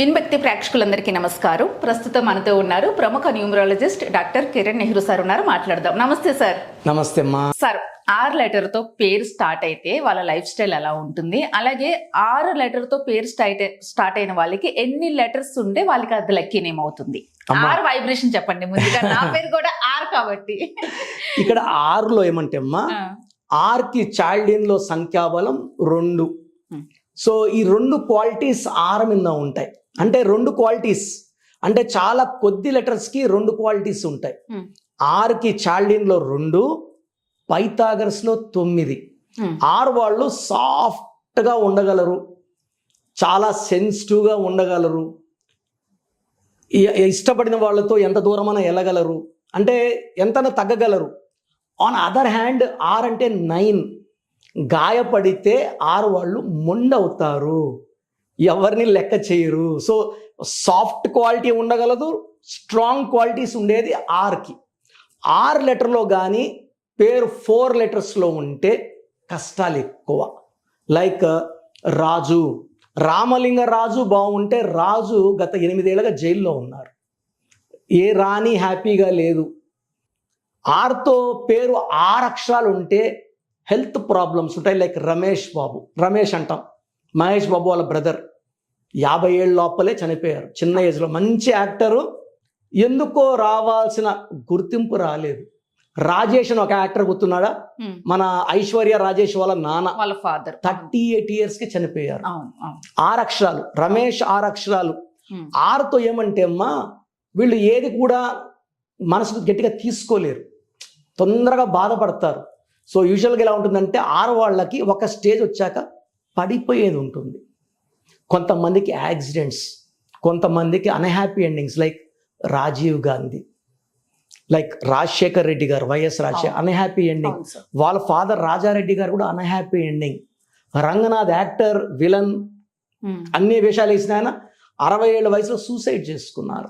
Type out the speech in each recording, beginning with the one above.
విన్భక్తి ప్రేక్షకులందరికీ నమస్కారం. ప్రస్తుతం మనతో ఉన్నారు ప్రముఖ numerologist doctor Kiran Nehru sir ఉన్నారు. మాట్లాడదాం. నమస్తే సార్. నమస్తే అమ్మా. సార్ ఆరు లెటర్తో పేరు స్టార్ట్ అయితే వాళ్ళ లైఫ్ స్టైల్ ఎలా ఉంటుంది? అలాగే ఆరు లెటర్తో పేరు స్టార్ట్ స్టార్ట్ అయిన వాళ్ళకి ఎన్ని లెటర్స్ ఉంటే వాళ్ళకి అది లక్కీ నేమ్ అవుతుంది. ఆరు వైబ్రేషన్ చెప్పండి. ముందుగా నా పేరు కూడా ఆర్ కాబట్టి. ఇక్కడ ఆరులో ఏమంటే అమ్మా ఆ, ఆర్కి చైల్డ్ ఇన్లో సంఖ్యాబలం రెండు. సో ఈ రెండు క్వాలిటీస్ ఆర్ మీద ఉంటాయి. అంటే రెండు క్వాలిటీస్ అంటే చాలా కొద్ది లెటర్స్కి రెండు క్వాలిటీస్ ఉంటాయి. Hmm. ఆర్కి చైల్డ్ ఇన్లో రెండు పైథాగరస్లో తొమ్మిది. ఉమ్, ఆరు వాళ్ళు సాఫ్ట్గా ఉండగలరు. చాలా సెన్సిటివ్గా ఉండగలరు. ఇష్టపడిన వాళ్ళతో ఎంత దూరమైనా వెళ్ళగలరు. అంటే ఎంతనా తగ్గగలరు. ఆన్ అదర్ హ్యాండ్ ఆర్ అంటే నైన్ గాయపడితే ఆరు వాళ్ళు మొండవుతారు. ఎవరిని లెక్క చేయరు. సో సాఫ్ట్ క్వాలిటీ ఉండగలదు స్ట్రాంగ్ క్వాలిటీస్ ఉండేది ఆర్కి ఆర్ లెటర్లో కానీ పేరు ఫోర్ లెటర్స్లో ఉంటే కష్టాలు ఎక్కువ. లైక్ రాజు. రామలింగ రాజు బాగుంటే రాజు గత ఎనిమిదేళ్ళగా జైల్లో ఉన్నారు. ఏ రాణి హ్యాపీగా లేదు. ఆర్తో పేరు ఆరు అక్షరాలు ఉంటే హెల్త్ ప్రాబ్లమ్స్ ఉంటాయి లైక్ రమేష్ బాబు. రమేష్ అంటాం. మహేష్ బాబు వాళ్ళ బ్రదర్ యాభై ఏళ్ళ లోపలే చనిపోయారు. చిన్న ఏజ్లో మంచి యాక్టరు ఎందుకో రావాల్సిన గుర్తింపు రాలేదు. రాజేష్ అని ఒక యాక్టర్ గుర్తున్నాడా? మన ఐశ్వర్య రాజేష్ వాళ్ళ నాన్న. వాళ్ళ ఫాదర్ థర్టీ ఎయిట్ ఇయర్స్కి చనిపోయారు. అవును అవును. ఆరు అక్షరాలు రమేష్ ఆరు అక్షరాలు ఆరుతో ఏమంటే అమ్మా వీళ్ళు ఏది కూడా మనసుకు గట్టిగా తీసుకోలేరు. తొందరగా బాధపడతారు. సో యూజువల్గా ఎలా ఉంటుందంటే ఆరు వాళ్ళకి ఒక స్టేజ్ వచ్చాక పడిపోయేది ఉంటుంది. కొంతమందికి యాక్సిడెంట్స్ కొంతమందికి unhappy endings like Rajiv Gandhi like Rajasekhar Reddy garu YS Rajasekhar unhappy ending. వాళ్ళ ఫాదర్ రాజారెడ్డి గారు కూడా unhappy ending. Ranganath actor villain అన్ని వేషాలు వేసిన ఆయన అరవై ఏళ్ళ వయసులో సూసైడ్ చేసుకున్నారు.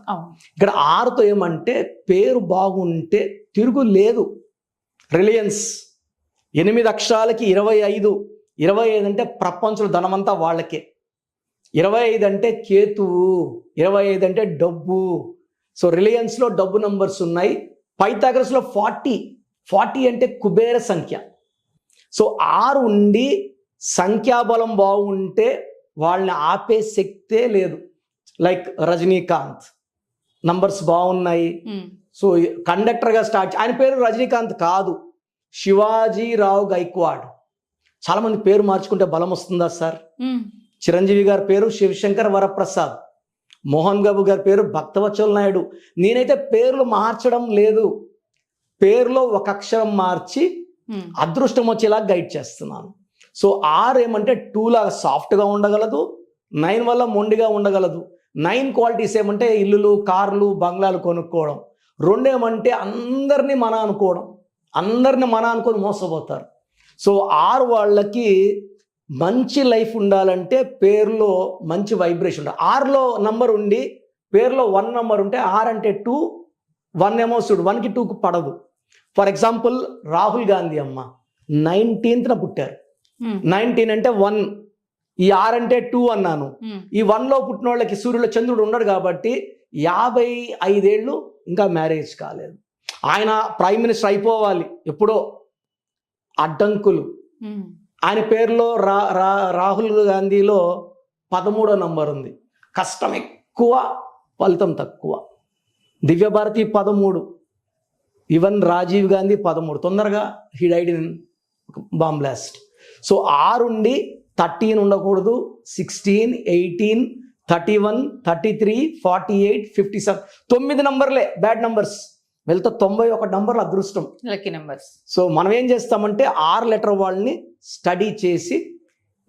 ఇక్కడ ఆరుతో ఏమంటే పేరు బాగుంటే తిరుగు లేదు. రిలయన్స్ ఎనిమిది అక్షరాలకి ఇరవై ఐదు ఇరవై ఐదు అంటే ప్రపంచంలో ధనమంతా వాళ్ళకే. ఇరవై ఐదు అంటే కేతువు ఇరవై ఐదు అంటే డబ్బు. సో రిలయన్స్లో డబ్బు నంబర్స్ ఉన్నాయి. పైథాగరస్లో ఫార్టీ. ఫార్టీ అంటే కుబేర సంఖ్య. సో ఆరు ఉండి సంఖ్యాబలం బాగుంటే వాళ్ళని ఆపే శక్తే లేదు. లైక్ రజనీకాంత్. నంబర్స్ బాగున్నాయి. సో కండక్టర్గా స్టార్ట్ ఆయన పేరు రజనీకాంత్ కాదు. శివాజీరావు గైక్వాడ్. చాలామంది పేరు మార్చుకుంటే బలం వస్తుందా సార్? చిరంజీవి గారి పేరు శివశంకర్ వరప్రసాద్. మోహన్ బాబు గారి పేరు భక్తవచ్చల నాయుడు. నేనైతే పేర్లు మార్చడం లేదు. పేరులో ఒక అక్షరం మార్చి అదృష్టం వచ్చేలా గైడ్ చేస్తున్నాను. సో ఆర్ ఏమంటే టూ లాగా సాఫ్ట్గా ఉండగలదు నైన్ వల్ల మొండిగా ఉండగలదు. నైన్ క్వాలిటీస్ ఏమంటే ఇల్లులు కార్లు బంగ్లాలు కొనుక్కోవడం. రెండేమంటే అందరినీ మన అనుకోవడం. అందరిని మన అనుకొని మోసపోతారు. సో ఆర్ వాళ్ళకి మంచి లైఫ్ ఉండాలంటే పేరులో మంచి వైబ్రేషన్ ఉండాలి. ఆర్లో నంబర్ ఉండి పేరులో వన్ నంబర్ ఉంటే ఆర్ అంటే టూ వన్ ఏమో చూడు వన్కి టూకి పడదు. ఫర్ ఎగ్జాంపుల్ రాహుల్ గాంధీ అమ్మ నైన్టీన్త్న పుట్టారు. నైన్టీన్ అంటే వన్ ఈ ఆర్ అంటే టూ అన్నాను. ఈ వన్లో పుట్టిన వాళ్ళకి సూర్యుడు చంద్రుడు ఉన్నాడు కాబట్టి యాభై ఐదేళ్ళు ఇంకా మ్యారేజ్ కాలేదు. ఆయన ప్రైమ్ మినిస్టర్ అయిపోవాలి ఎప్పుడో. అడ్డంకులు. ఆయన పేరులో రా రా రాహుల్ గాంధీలో పదమూడో నంబర్ ఉంది. కష్టం ఎక్కువ ఫలితం తక్కువ. దివ్యభారతి పదమూడు. ఈవెన్ రాజీవ్ గాంధీ పదమూడు. తొందరగా he died in bomb blast so ఆరుండి thirteen ఉండకూడదు. Sixteen eighteen thirty one thirty three forty eight fifty seven. తొమ్మిది నంబర్లే బ్యాడ్ నంబర్స్. వెళ్తే తొంభై ఒక నంబర్లు అదృష్టం. లక్కీ నెంబర్స్ సో మనం ఏం చేస్తామంటే ఆరు లెటర్ వాళ్ళని స్టడీ చేసి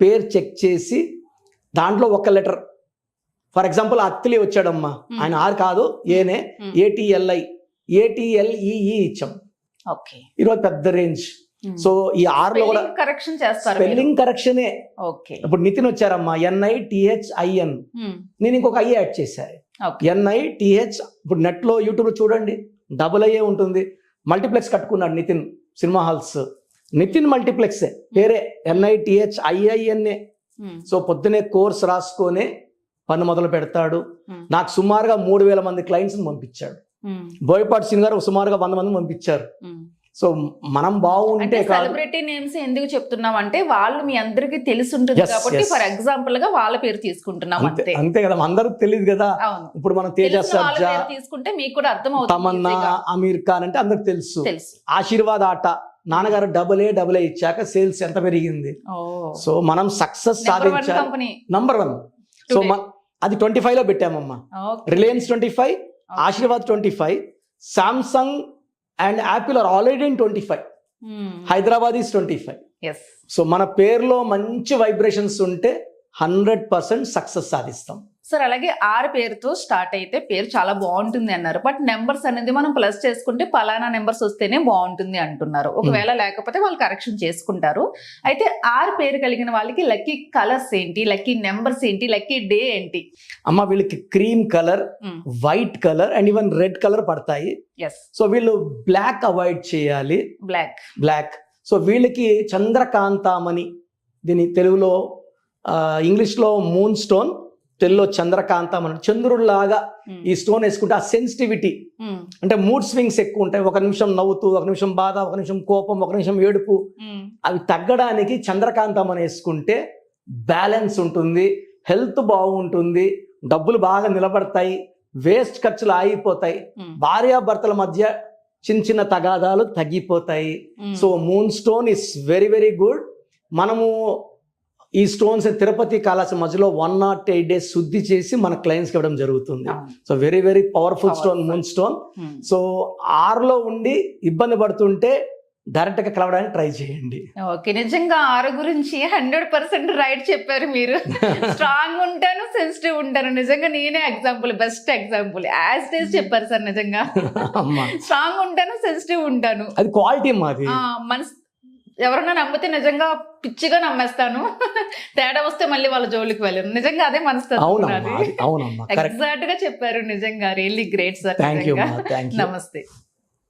పేరు చెక్ చేసి దాంట్లో ఒక లెటర్. ఫర్ ఎగ్జాంపుల్ అత్తిలి వచ్చాడమ్మా. Hmm. ఆయన ఆరు కాదు ఏనే? Hmm. ఏటీఎల్ఐ. ఏటీఎల్ఈఈ ఇచ్చాం. ఓకే ఈరోజు పెద్ద రేంజ్. సో ఈ ఆరులో కూడా కరెక్షన్ చేస్తారు. స్పెల్లింగ్ కరెక్షనే. ఓకే ఇప్పుడు నితిన్ వచ్చారమ్మా. ఎన్ఐ టిహెచ్ ఐఎన్ నేను ఇంకొక ఐ యాడ్ చేశాను ఎన్ఐ టిహెచ్ ఇప్పుడు నెట్లో యూట్యూబ్లో చూడండి. డబుల్ అయ్యే ఉంటుంది. మల్టీప్లెక్స్ కట్టుకున్నాడు నితిన్ సినిమా హాల్స్. నితిన్ మల్టీప్లెక్సే పేరే ఎన్ఐ టిహెచ్ ఐఐఎన్ఏ ఉమ్, సో పొద్దునే కోర్స్ రాసుకొని పన్ను మొదలు పెడతాడు. ఉమ్, నాకు సుమారుగా మూడు వేల మంది క్లయింట్స్ని పంపించాడు. ఉమ్, బోయపాటి సింగ్ గారు సుమారుగా వంద మంది పంపించారు. సో మనం బాగుంటే సెలబ్రిటీ నేమ్స్ ఎందుకు చెప్తున్నాం అంటే వాళ్ళు మీ అందరికి తెలిసి ఉంటుంది కాబట్టి. ఫర్ ఎగ్జాంపుల్గా వాళ్ళ పేరు తీసుకుంటున్నాం అంతే అంతే. కదా అందరికి తెలియదు కదా. ఇప్పుడు మనం తేజ తెలిసిన వాళ్ళ సర్జా పేరు తీసుకుంటే మీకు కూడా అర్థం అవుతుంది తమన్నా. అమీర్ ఖాన్ అంటే అందరికి తెలుసు. ఆశీర్వాద్ ఆట నాన్నగారు డబుల్ ఏ డబుల్ ఏ ఇచ్చాక సేల్స్ ఎంత పెరిగింది. సో మనం సక్సెస్ నెంబర్ వన్ సాధించాలి. నంబర్ వన్ సో అది ట్వంటీ ఫైవ్లో పెట్టామమ్మా. Reliance twenty five Aashirvaad twenty five Samsung and Apple are already in twenty five. Hyderabad is twenty five. So మన పేరులో మంచి వైబ్రేషన్స్ ఉంటే హండ్రెడ్ పర్సెంట్ సక్సెస్ సాధిస్తాం. Sir అలాగే ఆరు పేరుతో స్టార్ట్ అయితే పేరు చాలా బాగుంటుంది అన్నారు. బట్ నెంబర్స్ అనేది మనం ప్లస్ చేసుకుంటే పలానా నెంబర్స్ వస్తేనే బాగుంటుంది అంటున్నారు. ఒకవేళ లేకపోతే వాళ్ళు కరెక్షన్ చేసుకుంటారు. అయితే ఆరు పేరు కలిగిన వాళ్ళకి లక్కీ కలర్స్ ఏంటి? లక్కీ నెంబర్స్ ఏంటి? లక్కీ డే ఏంటి? అమ్మ వీళ్ళకి cream colour white colour and even red colour పడతాయి. ఎస్ సో వీళ్ళు బ్లాక్ అవాయిడ్ చేయాలి. బ్లాక్ బ్లాక్ సో వీళ్ళకి చంద్రకాంతామణి దీని తెలుగులో ఇంగ్లీష్లో మూన్ స్టోన్ తెలుగులో చంద్రకాంతమని చంద్రుడిలాగా ఈ స్టోన్ వేసుకుంటే ఆ సెన్సిటివిటీ అంటే మూడ్ స్వింగ్స్ ఎక్కువ ఉంటాయి. ఒక నిమిషం నవ్వుతూ ఒక నిమిషం బాధ ఒక నిమిషం కోపం ఒక నిమిషం ఏడుపు. అవి తగ్గడానికి చంద్రకాంతం అని వేసుకుంటే బ్యాలెన్స్ ఉంటుంది హెల్త్ బాగుంటుంది డబ్బులు బాగా నిలబడతాయి వేస్ట్ ఖర్చులు ఆగిపోతాయి. భార్యాభర్తల మధ్య చిన్న చిన్న తగాదాలు తగ్గిపోతాయి. So moon stone is very very good మనము ఈ స్టోన్స్ తిరుపతి కళాశ మధ్యలో వన్ నాట్ ఎయిట్ డేస్ శుద్ధి చేసి మన క్లయింట్స్కి ఇవ్వడం జరుగుతుంది. So very very powerful stone. Moon stone so ఆరులో ఉండి ఇబ్బంది పడుతుంటే డైరెక్ట్గా కలవడానికి ట్రై చేయండి. ఓకే నిజంగా ఆరు గురించి హండ్రెడ్ పర్సెంట్ రైట్ చెప్పారు మీరు. స్ట్రాంగ్ ఉంటాను సెన్సిటివ్ ఉంటాను. నిజంగా నేనే example best example as days చెప్పారు సార్ నిజంగా. అమ్మా. స్ట్రాంగ్ ఉంటాను సెన్సిటివ్ ఉంటాను. అది క్వాలిటీ మాది. ఆ, మనస్ ఎవరన్నా నమ్మితే నిజంగా పిచ్చిగా నమ్మేస్తాను. తేడా వస్తే మళ్ళీ వాళ్ళ జోలికి వెళ్ళను. నిజంగా అదే మనస్తత్వం కరెక్ట్. ఎగ్జాక్ట్గా చెప్పారు నిజంగా. రియల్లీ గ్రేట్ సార్ నమస్తే.